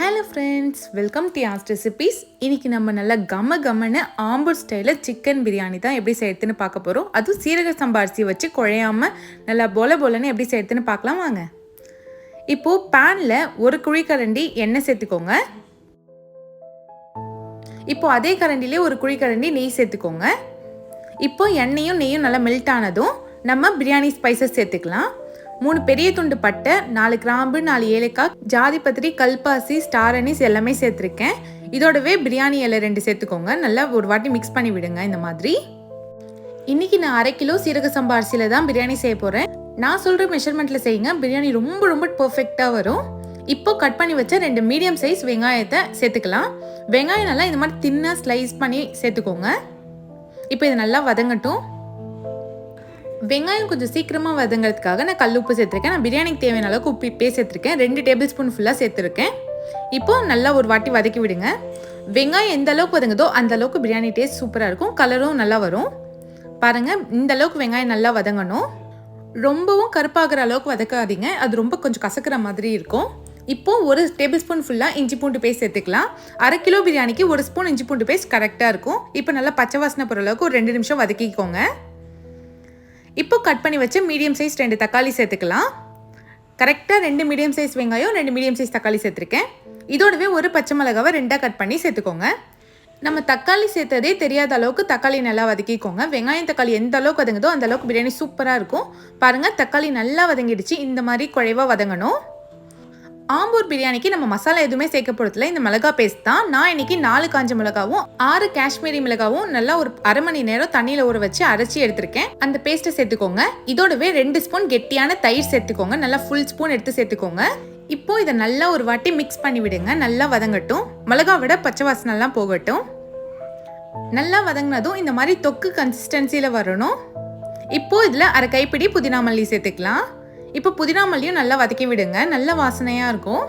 Hello friends welcome to ஆஸ்ட் recipes இன்னைக்கு நம்ம நல்லா கம கமன்னு ஆம்பூர் ஸ்டைலில் சிக்கன் பிரியாணி தான் எப்படி செய்யறதுன்னு பார்க்க போகிறோம் அதுவும் சீரக சம்பா அரிசி வச்சு குழையாமல் நல்லா பொல பொலன்னு எப்படி செய்யறதுன்னு பார்க்கலாம் வாங்க. இப்போது பேனில் ஒரு குழிக்கரண்டி எண்ணெய் சேர்த்துக்கோங்க. இப்போது அதே கரண்டிலே ஒரு குழிக்கரண்டி நெய் சேர்த்துக்கோங்க. இப்போது எண்ணெயும் நெய்யும் நல்லா மெல்ட் ஆனதும் நம்ம பிரியாணி ஸ்பைசஸ் சேர்த்துக்கலாம். மூணு பெரிய துண்டு பட்டை நாலு கிராம்பு நாலு ஏலக்காய் ஜாதி பத்திரி கல்பாசி ஸ்டார் அனிஸ் எல்லாமே சேர்த்துருக்கேன். இதோடவே பிரியாணி இலை ரெண்டு சேர்த்துக்கோங்க. நல்லா ஒரு வாட்டி மிக்ஸ் பண்ணி விடுங்க இந்த மாதிரி. இன்னைக்கு நான் அரை கிலோ சீரக சம்பா அரிசியில் தான் பிரியாணி செய்ய போகிறேன் நான் சொல்கிற மெஷர்மெண்ட்டில் செய்யுங்க. பிரியாணி ரொம்ப ரொம்ப பர்ஃபெக்டாக வரும். இப்போ கட் பண்ணி வச்ச ரெண்டு மீடியம் சைஸ் வெங்காயத்தை சேர்த்துக்கலாம். வெங்காயம் நல்லா இந்த மாதிரி தின்னாக ஸ்லைஸ் பண்ணி சேர்த்துக்கோங்க. இப்போ இது நல்லா வதங்கட்டும். வெங்காயம் கொஞ்சம் சீக்கிரமாக வதங்கிறதுக்காக நான் கல் உப்பு சேர்த்துருக்கேன். நான் பிரியாணிக்கு தேவையான அளவுக்கு உப்பு இப்பே சேர்த்துருக்கேன். ரெண்டு டேபிள் ஸ்பூன் ஃபுல்லாக சேர்த்துருக்கேன். இப்போது நல்லா ஒரு வாட்டி வதக்கி விடுங்க. வெங்காயம் எந்த அளவுக்கு வதங்குதோ அந்த அளவுக்கு பிரியாணி டேஸ்ட் சூப்பராக இருக்கும். கலரும் நல்லா வரும். பாருங்கள் இந்த அளவுக்கு வெங்காயம் நல்லா வதங்கணும். ரொம்பவும் கருப்பாகிற அளவுக்கு வதக்காதீங்க. அது ரொம்ப கொஞ்சம் கசக்கிற மாதிரி இருக்கும். இப்போது ஒரு டேபிள் ஸ்பூன் ஃபுல்லாக இஞ்சி பூண்டு பேஸ்ட் சேர்த்துக்கலாம். அரை கிலோ பிரியாணிக்கு ஒரு ஸ்பூன் இஞ்சி பூண்டு பேஸ்ட் கரெக்டாக இருக்கும். இப்போ நல்லா பச்சை வாசனை போகிற அளவுக்கு ஒரு ரெண்டு நிமிஷம் வதக்கிக்கோங்க. இப்போ கட் பண்ணி வச்சு மீடியம் சைஸ் ரெண்டு தக்காளி சேர்த்துக்கலாம். கரெக்டாக ரெண்டு மீடியம் சைஸ் வெங்காயம் ரெண்டு மீடியம் சைஸ் தக்காளி சேர்த்துருக்கேன். இதோடவே ஒரு பச்சை மிளகாவை ரெண்டாக கட் பண்ணி சேர்த்துக்கோங்க. நம்ம தக்காளி சேர்த்ததே தெரியாத அளவுக்கு தக்காளி நல்லா வதக்கிக்கோங்க. வெங்காயம் தக்காளி எந்த அளவுக்கு வதங்குதோ அந்த அளவுக்கு பிரியாணி சூப்பராக இருக்கும். பாருங்கள் தக்காளி நல்லா வதங்கிடுச்சு. இந்த மாதிரி குழைவாக வதங்கணும். ஆம்பூர் பிரியாணிக்கு நம்ம மசாலா எதுவுமே சேர்க்க போகிறதுல இந்த மிளகா பேஸ்ட் தான். நான் இன்னைக்கு நாலு காஞ்ச மிளகாவும் ஆறு காஷ்மீரி மிளகாவும் நல்லா ஒரு அரை மணி நேரம் தண்ணியில் ஊற வச்சு அரைச்சி எடுத்திருக்கேன். அந்த பேஸ்ட்டை சேர்த்துக்கோங்க. இதோடவே ரெண்டு ஸ்பூன் கெட்டியான தயிர் சேர்த்துக்கோங்க. நல்லா ஃபுல் ஸ்பூன் எடுத்து சேர்த்துக்கோங்க. இப்போ இதை நல்லா ஒரு வாட்டி மிக்ஸ் பண்ணி விடுங்க. நல்லா வதங்கட்டும். மிளகா விட பச்சை வாசனைலாம் போகட்டும். நல்லா வதங்கினதும் இந்த மாதிரி தொக்கு கன்சிஸ்டன்சியில் வரணும். இப்போது இதில் அரை கைப்பிடி புதினா மல்லி சேர்த்துக்கலாம். இப்போ புதினா மல்லியும் நல்லா வதக்கி விடுங்க. நல்ல வாசனையாக இருக்கும்.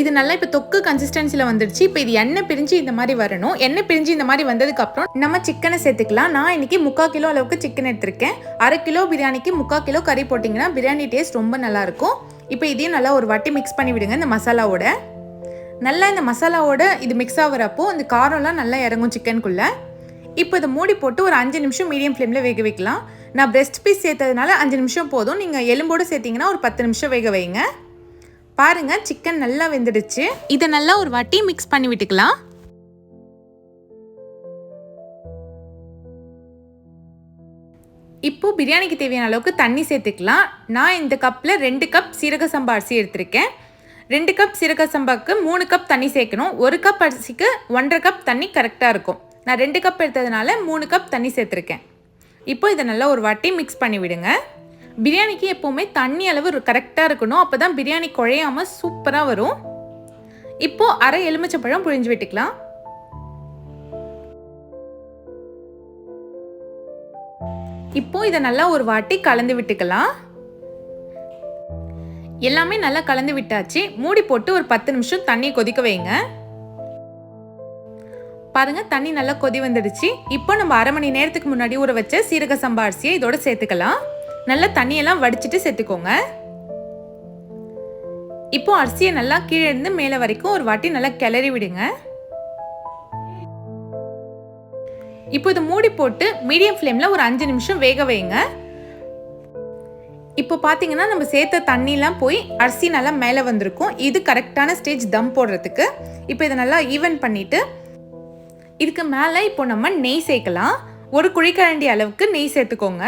இது நல்லா இப்போ தொக்கு கன்சிஸ்டன்சியில் வந்துடுச்சு. இப்போ இது எண்ணெய் பிரிஞ்சு இந்த மாதிரி வரணும். எண்ணெய் பிரிஞ்சு இந்த மாதிரி வந்ததுக்கப்புறம் நம்ம சிக்கனை சேர்த்துக்கலாம். நான் இன்றைக்கி முக்கால் கிலோ அளவுக்கு சிக்கன் எடுத்திருக்கேன். அரை கிலோ பிரியாணிக்கு முக்கால் கிலோ கறி போட்டிங்கன்னா பிரியாணி டேஸ்ட் ரொம்ப நல்லாயிருக்கும் இப்போ இதையும் நல்லா ஒரு வாட்டி மிக்ஸ் பண்ணி விடுங்க இந்த மசாலாவோட. நல்லா இந்த மசாலாவோட இது மிக்ஸ் ஆகிறப்போ இந்த காரம்லாம் நல்லா இறங்கும் சிக்கனுக்குள்ளே. இப்போ இதை மூடி போட்டு ஒரு அஞ்சு நிமிஷம் மீடியம் ஃப்ளேமில் வேக வைக்கலாம். நான் பிரெஸ்ட் பீஸ் சேர்த்ததுனால அஞ்சு நிமிஷம் போதும். நீங்கள் எலும்போடு சேர்த்திங்கன்னா ஒரு பத்து நிமிஷம் வேக வைங்க. பாருங்கள் சிக்கன் நல்லா வெந்துடுச்சு. இதை நல்லா ஒரு வாட்டி மிக்ஸ் பண்ணி விட்டுக்கலாம். இப்போ பிரியாணிக்கு தேவையான அளவுக்கு தண்ணி சேர்த்துக்கலாம். நான் இந்த கப்பில் ரெண்டு கப் சீரக சம்பா அரிசி எடுத்திருக்கேன். ரெண்டு கப் சீரக சம்பாவுக்கு மூணு கப் தண்ணி சேர்க்கணும். ஒரு கப் அரிசிக்கு ஒன்றரை கப் தண்ணி கரெக்டாக இருக்கும். நான் ரெண்டு கப் எடுத்ததுனால மூணு கப் தண்ணி சேர்த்துருக்கேன். இப்போ இதை நல்லா ஒரு வாட்டி மிக்ஸ் பண்ணி விடுங்க. பிரியாணிக்கு எப்போவுமே தண்ணி அளவு கரெக்டாக இருக்கணும். அப்போ தான் பிரியாணி குழையாமல் சூப்பராக வரும். இப்போது அரை எலுமிச்சப்பழம் புழிஞ்சு விட்டுக்கலாம். இப்போ இதை நல்லா ஒரு வாட்டி கலந்து விட்டுக்கலாம். எல்லாமே நல்லா கலந்து விட்டாச்சு. மூடி போட்டு ஒரு பத்து நிமிஷம் தண்ணி கொதிக்க வைங்க. பாருங்க தண்ணி நல்லா கொதி வந்துடுச்சு. இப்போ நம்ம அரை மணி நேரத்துக்கு முன்னாடி ஊற வச்ச சீரக சம்பா அரிசியை இதோட சேர்த்துக்கலாம். நல்லா தண்ணியெல்லாம் வடிச்சிட்டு சேர்த்துக்கோங்க. இப்போ அரிசியை நல்லா கீழே இருந்து மேலே வரைக்கும் ஒரு வாட்டி நல்லா கிளறி விடுங்க. இப்போ இதை மூடி போட்டு மீடியம் ஃப்ளேமில் ஒரு அஞ்சு நிமிஷம் வேக வைங்க. இப்போ பார்த்தீங்கன்னா நம்ம சேர்த்த தண்ணிலாம் போய் அரிசி நல்லா மேலே வந்திருக்கும். இது கரெக்டான ஸ்டேஜ் தம் போடுறதுக்கு. இப்போ இதை நல்லா ஈவன் பண்ணிவிட்டு இதுக்கு மேலே இப்போ நம்ம நெய் சேர்க்கலாம். ஒரு குழிக்கரண்டி அளவுக்கு நெய் சேர்த்துக்கோங்க.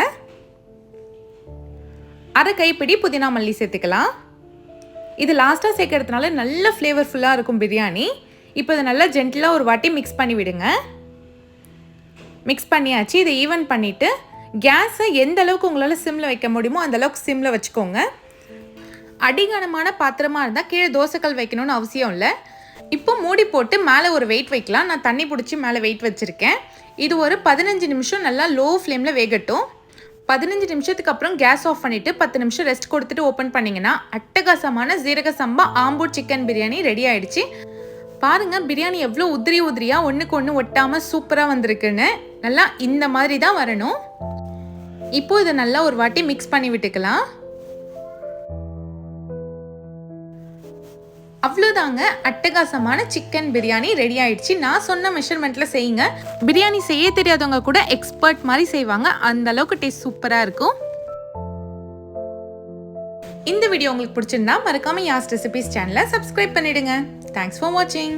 அரை கைப்பிடி புதினா மல்லி சேர்த்துக்கலாம். இது லாஸ்ட்டாக சேர்க்கறதுனால நல்ல ஃப்ளேவர்ஃபுல்லாக இருக்கும் பிரியாணி. இப்போ இதை நல்லா ஜென்டிலாக ஒரு வாட்டி மிக்ஸ் பண்ணி விடுங்க. மிக்ஸ் பண்ணியாச்சு. இதை ஈவன் பண்ணிவிட்டு கேஸை எந்த அளவுக்கு உங்களால் சிம்மில் வைக்க முடியுமோ அந்த அளவுக்கு சிம்மில் வச்சுக்கோங்க. அடிகனமான பாத்திரமாக இருந்தால் கீழே தோசைக்கல் வைக்கணும்னு அவசியம் இல்லை. இப்போ மூடி போட்டு மேலே ஒரு வெயிட் வைக்கலாம். நான் தண்ணி பிடிச்சி மேலே வெயிட் வச்சுருக்கேன். இது ஒரு பதினஞ்சு நிமிஷம் நல்லா லோ ஃப்ளேமில் வேகட்டும். பதினஞ்சு நிமிஷத்துக்கு அப்புறம் கேஸ் ஆஃப் பண்ணிவிட்டு பத்து நிமிஷம் ரெஸ்ட் கொடுத்துட்டு ஓப்பன் பண்ணிங்கன்னா அட்டகாசமான ஜீரக சம்பா ஆம்பூர் சிக்கன் பிரியாணி ரெடி ஆயிடுச்சு. பாருங்கள் பிரியாணி எவ்வளோ உதிரி உதிரியாக ஒன்றுக்கு ஒன்று ஒட்டாமல் சூப்பராக வந்திருக்குன்னு. நல்லா இந்த மாதிரி தான் வரணும். இப்போது இதை நல்லா ஒரு வாட்டி மிக்ஸ் பண்ணி விட்டுக்கலாம். அவ்வளோதாங்க. அட்டகாசமான சிக்கன் பிரியாணி ரெடி ஆயிடுச்சு. நான் சொன்ன மெஷர்மெண்ட்டில் செய்யுங்க. பிரியாணி செய்ய தெரியாதவங்க கூட எக்ஸ்பர்ட் மாதிரி செய்வாங்க. அந்த அளவுக்கு டேஸ்ட் சூப்பராக இருக்கும். இந்த வீடியோ உங்களுக்கு பிடிச்சிருந்தா மறக்காம யாஸ் ரெசிபிஸ் சேனலை சப்ஸ்கிரைப் பண்ணிடுங்க. தேங்க்ஸ் ஃபார் வாட்சிங்